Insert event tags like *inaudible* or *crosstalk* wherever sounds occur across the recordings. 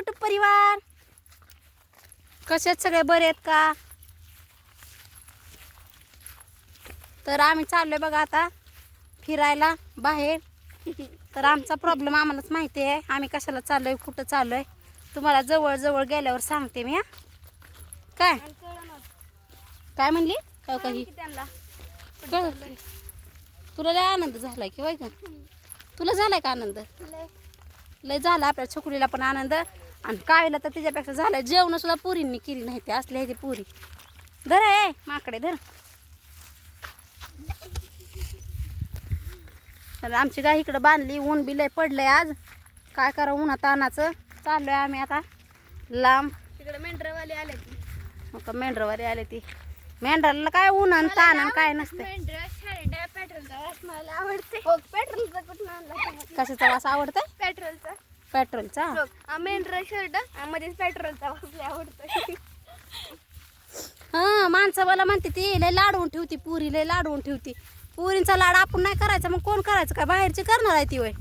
YouTube परिवार. कशात सगळे बरे आहेत का? तर आम्ही चाललोय बघा आता फिरायला बाहेर. तर आमचा प्रॉब्लेम आम्हालाच माहिती आहे. आम्ही कशाला चाललोय कुठं चाललोय? तुम्हाला जवळ जवळ गेल्यावर सांगते मी हा. काय? काय म्हणली? काय काही? तुला लय आनंद झालाय की वय का? तुला झालाय का आनंद? लय झाला आपल्या छकुलीला पण आनंद. आणि कायला तर त्याच्यापेक्षा झालाय. जेवण सुद्धा पुरींनी केली नाही ते असले ते पुरी. धर आहे माकडे धर. तर आमची गाय इकडं बांधली ऊन बी लय पडलंय आज. काय करा उन्हात तानाचं चाललोय आम्ही आता. लांब. तिकडे मेंढरवाले आले मग मेंढरवारी आले ती. मेंढराला काय ऊन आणि ताण आणि काय नसते पेट्रोलचा वास मला आवडते हो पेट्रोलचा आणला? कशाचा वास आवडतंय? पेट्रोलचा. पेट्रोलचा? हो मेंढर शर्ट मध्येच पेट्रोलचा आवडतो हा माणसं मला म्हणते ती लय लाडवून ठेवती पुरी लय लाडवून ठेवती. पुरींचा लाड आपण नाही करायचा मग कोण करायचं? काय बाहेरची करणार आहे ती वय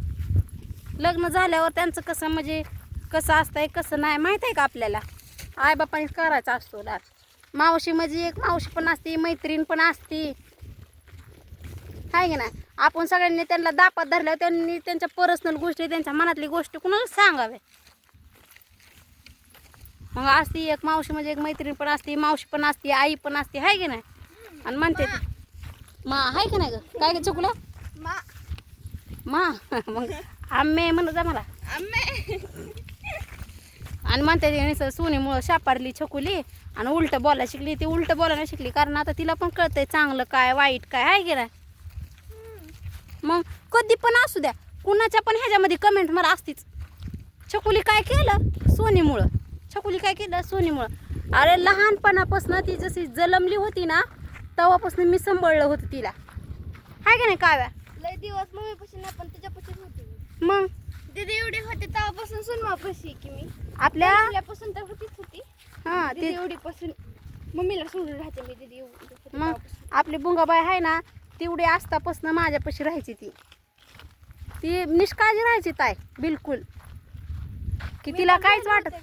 लग्न झाल्यावर त्यांचं कसं म्हणजे कसं असतंय कसं नाही माहीत आहे का आपल्याला? आई बापाने करायचा असतो लाड मावशी म्हणजे एक मावशी पण असते मैत्रीण पण असते. आहे की नाही? आपण सगळ्यांनी त्यांना दापात धरल्यावर त्यांनी त्यांच्या पर्सनल गोष्टी त्यांच्या मनातली गोष्टी कुणाला सांगाव्या मग असती एक मावशी म्हणजे एक मैत्रीण पण असते मावशी पण असते आई पण असते आहे की नाही? आणि म्हणते मा. आहे की नाही ग? काय ग चुकलं? मा. मा. *laughs* मग आम्ही म्हणत जा मला. आणि म्हणते सोनीमुळं शापारली छकुली आणि उलटं बोलायला शिकली. ती उलटं बोलायला शिकली कारण आता तिला पण कळतंय चांगलं काय वाईट काय आहे की नाही? मग कधी पण असू द्या. कुणाच्या पण ह्याच्यामध्ये कमेंट मला असतीच. छकुली काय केलं? सोनीमुळं. छकुली काय केलं? सोनीमुळं. अरे लहानपणापासून ती जशी जलमली होती ना तेव्हापासून मी सांभाळलं होतं तिला. आहे का नाही काव्या? लय दिवस मम्मीपासून पण तिच्यापासून होती मग? दीदी एवढी होती तेव्हापासून सुनमापाशी की मी. आपल्या? आपल्यापासून तर होतीच होती. हां दीदी ती एवढी पासून मम्मीला सोडून राहते मी दीदी मग. आपली बुंगाबाई आहे ना तेवढी आस्तापासून माझ्यापाशी राहायची ती. ती निष्काळजी राहायची ताय बिलकुल. की तिला काहीच वाटत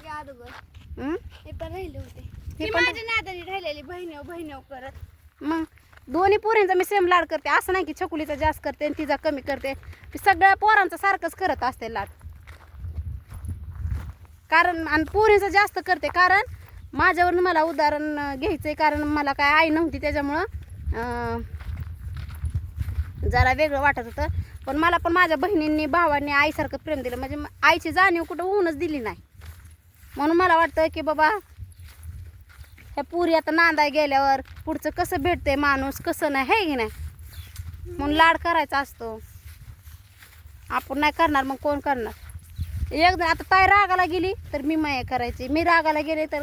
हं? पण राहिले होते. ती ती पण- माझ्या नादानी राहिलेली बहिणव बहिणव करत. मग दोन्ही पोरींचा मी सेम लाड करते. असं नाही की छकुलीचा जास्त करते आणि तिचा कमी करते. सगळ्या पोरांचा सारखंच करत असते लाड. कारण आणि पोरींचा जास्त करते कारण माझ्यावरून मला उदाहरण अं, घ्यायचंय. कारण मला काय आई नव्हती त्याच्यामुळं अं, जरा वेगळं वाटत होतं. पण मला पण माझ्या बहिणींनी भावांनी आईसारखं प्रेम दिलं. म्हणजे आईची जाणीव कुठं होऊनच दिली नाही. म्हणून मला वाटतं की बाबा ह्या पुरी आता नांदाय गेल्यावर पुढचं कसं भेटतंय माणूस कसं नाही आहे की नाही? म्हणून लाड करायचा असतो. आपण नाही करणार मग कोण करणार? एकदा आता ताई रागाला गेली तर मी माया करायची. मी रागाला गेले तर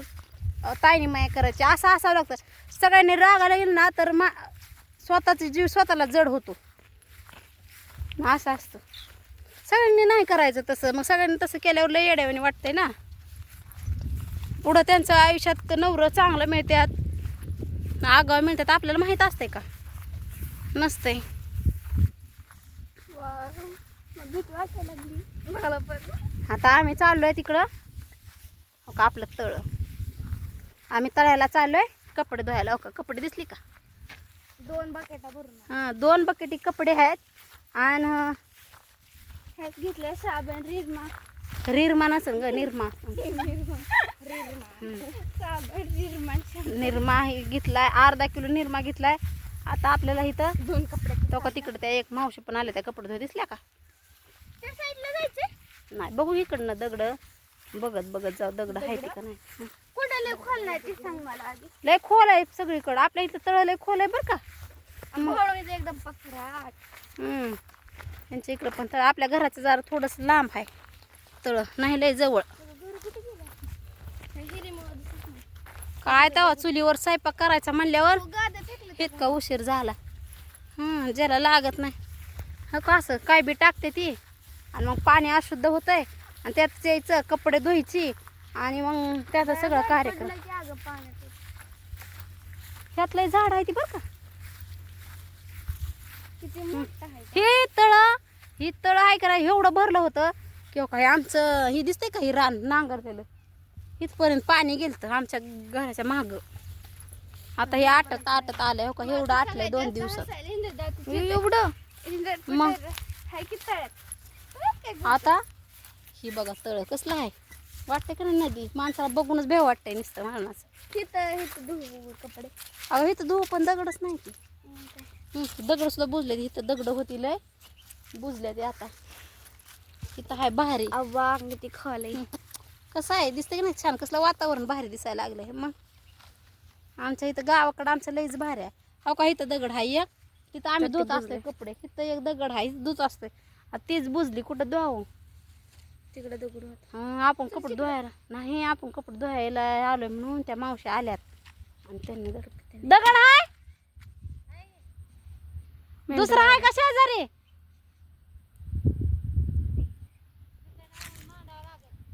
ताईने माया करायची. असं असावं लागतं. सगळ्यांनी रागाला गेलं ना तर मा स्वतःचा जीव स्वतःला जड होतो. असं असतं. सगळ्यांनी नाही करायचं तसं. मग सगळ्यांनी तसं केल्यावर लय येड्यावानी वाटतंय ना. पुढं त्यांचं आयुष्यात नवरं चांगलं मिळतात आगाव मिळतात आपल्याला माहीत असते का? नसतंय. मग आता आम्ही चाललोय तिकडं. हो का? आपलं तळ. आम्ही तळ्याला चाललोय. कपडे धुवायला. हो का? कपडे दिसली का? दोन बकेटा भरून हां दोन बकेटी कपडे आहेत. आणि. घेतलं साबण रिरमा. रिरमा नसन ग निर्मा. साबण रिरमा. निर्मा हे घेतलाय अर्धा किलो निर्मा घेतलाय. आता आपल्याला इथं दोन कपडे तो का तिकडं त्या एक मावशी पण आल्या त्या कपडे धुवा दिसल्या का? त्या साईडला जायचं नाही बघू इकडनं दगड. बघत बघत जाऊ दगड आहे का नाही? हं. कुठं लय खोल नाही ते सांग मला आधी. लय खोल आहे सगळीकडं. आपल्या इथं तळ लय खोल आहे बरं का? एकदम पकडाट. त्यांच्या इकडं पण तळ. आपल्या घराचं जरा थोडंसं लांब आहे. तळ. नाही लय जवळ. काय तेव्हा चुलीवर स्वयंपाक करायचा म्हणल्यावर? इतका उशीर झाला. हम्म ज्याला लागत नाही. हा का असं? काय बी टाकते ती. आणि मग पाणी अशुद्ध होतंय. आणि त्यात यायचं कपडे धुवायची. आणि मग त्याचा सगळा कार्यक्रम. पडलं की अगं पाण्यात. ह्यात लय झाड आहे ती बरं का? किती मोठं आहे हे तळ ही तळ आहे का एवढं भरलं होतं. किंवा काय आमचं हे दिसतंय का हे रान नांगरलेलं इथपर्यंत पाणी गेलं आमच्या घराच्या मागं. आता हे आटत आटत आलंय हो का? एवढं आटलंय दोन दिवसात. एवढं? मग? आता? ही बघा तळ कसलं आहे? वाटतंय का नाही नदी? माणसाला बघूनच भेव वाटतंय नुसतं तिथं धुवू कपडे. अगं इथं धुवं पण दगडच नाही. हं, दगड सुद्धा बुजले इथं दगड होती लय. बुजले ते आता. इथं आहे भारी. किती खालय. हं. कसं आहे? दिसतं की नाही छान? कसलं वातावरण भारी दिसायला लागलंय. मग. आमच्या इथं गावाकडं आमचं लईच भारी आहे. अहो का इथं दगड आहे एक? तिथं आम्ही ते धुत असतोय. कपडे. तिथं एक दगड आहे धुत असतोय. तीच बुजली. कुठं धुवावं? तिकडे दगड होत. हं, आपण कपडे धुवायला नाही आपण कपडे धुवायला आलोय म्हणून त्या मावशी आल्यात. आणि त्यांनी दगड दगड आहे दुसरा आहे का शेजारी?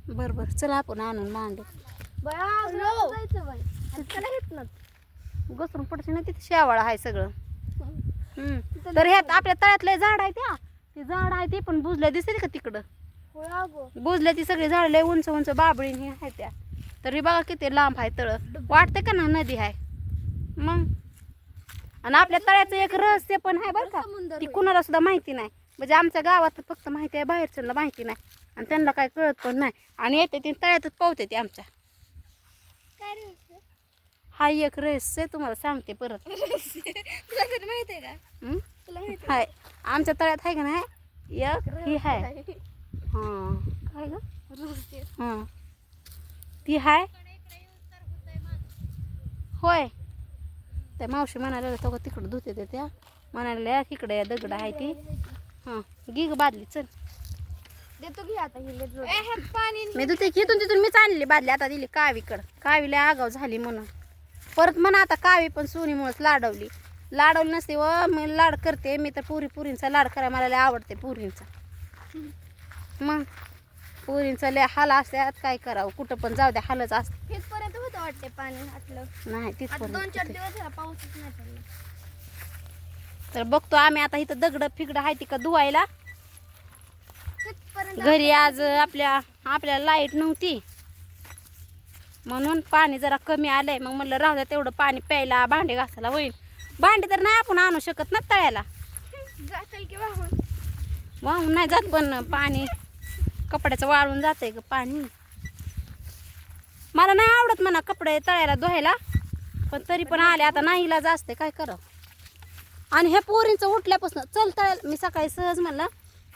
बर बर. चला आपण आणून मांडू. घसरून पडते ना तिथे शेवाळ आहे सगळं. तर ह्यात आपल्या तळ्यातले झाड आहे त्या ते झाड आहे ते पण बुजल्या दिसते का तिकडं? बुजल्या ती सगळी झाड लय उंच उंच बाबळी हे आहे त्या. तरी बघा किती लांब आहे तळ. वाटतं का ना नदी आहे? मग? आणि आपल्या तळ्याचं एक रहस्य पण आहे बरं का ती. कुणाला सुद्धा माहिती नाही म्हणजे आमच्या गावात फक्त माहिती आहे बाहेरच्यांना माहिती नाही आणि त्यांना काय कळत पण नाही आणि येते ती तळ्यातच पावते ती आमच्या? हा एक रहस्य तुम्हाला सांगते परत माहीत आहे का हं? हाय आमच्या तळ्यात आहे का नाही एक ही हाय आहे हां काय. हां ती हाय होय त्या मावशी म्हणायला तो तिकडं धुते ते त्या. म्हणाल्या इकडे दगड आहे ती. हां गी ग बादली चल. देतो घे आता ही पाणी मी धुते की इथून तिथून मी आणली बादली आता दिली कावीकडं. कावीला आगाव झाली म्हणून. परत म्हणा आता कावी पण सोनीमुळेच लाडवली. लाडवली नसते व मी लाड करते मी तर पुरी पुरींचा लाड करायला मला लय आवडते पुरींचा. मग? पुरींचा लय हाल असतात काय करावं? कुठं पण जाऊ द्या हालच असते. तिथपर्यंत होतं वाटते पाणी आटलं नाही आता दोन चार तिथपर्यंत दिवस झाला पाऊसच नाही पडला तर बघतो आम्ही आता इथं दगड फिगड आहे ती का धुवायला. तिथपर्यंत घरी आज आपल्या आपल्याला लाइट नव्हती. म्हणून पाणी जरा कमी आलंय. मग म्हणलं राहू द्या तेवढं पाणी प्यायला भांडे घासायला होईल. भांडे तर नाही आपण आणू शकत ना तळ्याला. जातील की वाहून? वाहून नाही जात पण पाणी. कपड्याचं वाळून जातंय ग पाणी. मला नाही आवडत म्हणा कपडे तळ्याला धुवायला. पण तरी पण आले आता नाहीला जास्त काय करावं? आणि हे पोरींचं उठल्यापासून चल तळ्याला. मी सकाळी सहज म्हणलं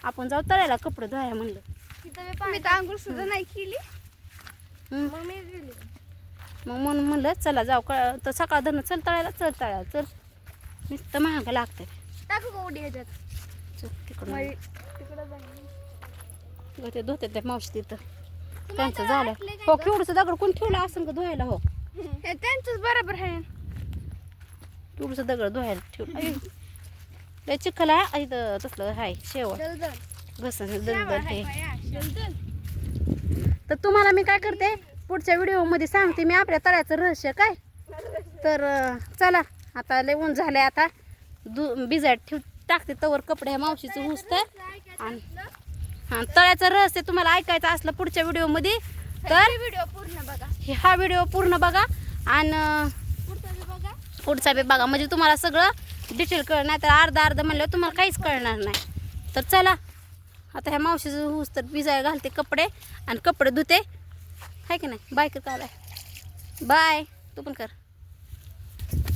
आपण जाऊ तळ्याला कपडे धुवायला म्हणलं. तिथं मी तर आंघोळ सुद्धा नाही केली. मग मी गेली. मग म्हणून म्हणलं चला जाऊ का तर सकाळ धरणं चल तळ्याला चल तळ्याला चल. नुसतं महाग लागतंय. टाकू का उडी ह्याच्यात? तिकडं जाईन. ते धुते त्या मावशी तिथं. त्यांचं झालं. हो गं? केवढंसं दगड कोण ठेवलं असं का धुवायला हो? हे त्यांचंच बरोबर आहे. केवढंसं दगड धुवायला ठेवलं. चिखल आहे इथं तसलं आहे शेवट. श्यामळ दलदल हे. तर तुम्हाला मी काय करते पुढच्या व्हिडिओमध्ये सांगते मी आपल्या तळ्याचं रहस्य काय. तर चला आता लय ऊन झालंय आता. दु भिजायला ठेव टाकते तवर कपडे ह्या मावशीचं हुस तर. आणि तळ्याचं रहस्य तुम्हाला ऐकायचं असलं पुढच्या व्हिडिओमध्ये तर व्हिडिओ पूर्ण बघा. हे व्हिडिओ पूर्ण बघा आणि पुढचा बी बघा. पुढचा बी बघा. म्हणजे तुम्हाला सगळं डिटेल कळणार नाही तर अर्धा अर्धा म्हणल्यावर तुम्हाला काहीच कळणार नाही. तर चला आता ह्या मावशीचं हुस तर भिजायला घालते कपडे आणि कपडे धुते. आहे की नाही? बाय कर काय बाय. तू पण कर.